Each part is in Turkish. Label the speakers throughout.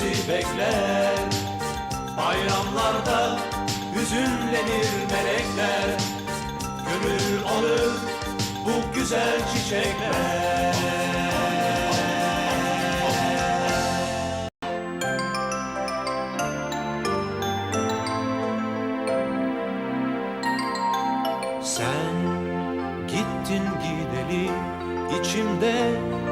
Speaker 1: bizi bekler. Bayramlarda hüzünlenir melekler. Gönül alır bu güzel çiçekler. Sen gittin gideli içimde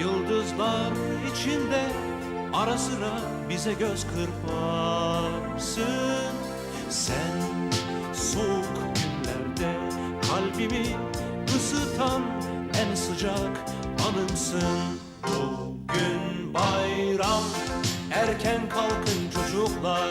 Speaker 1: yıldızlar içinde ara sıra bize göz kırparsın. Sen soğuk günlerde kalbimi ısıtan en sıcak anımsın. Bugün bayram erken kalkın çocuklar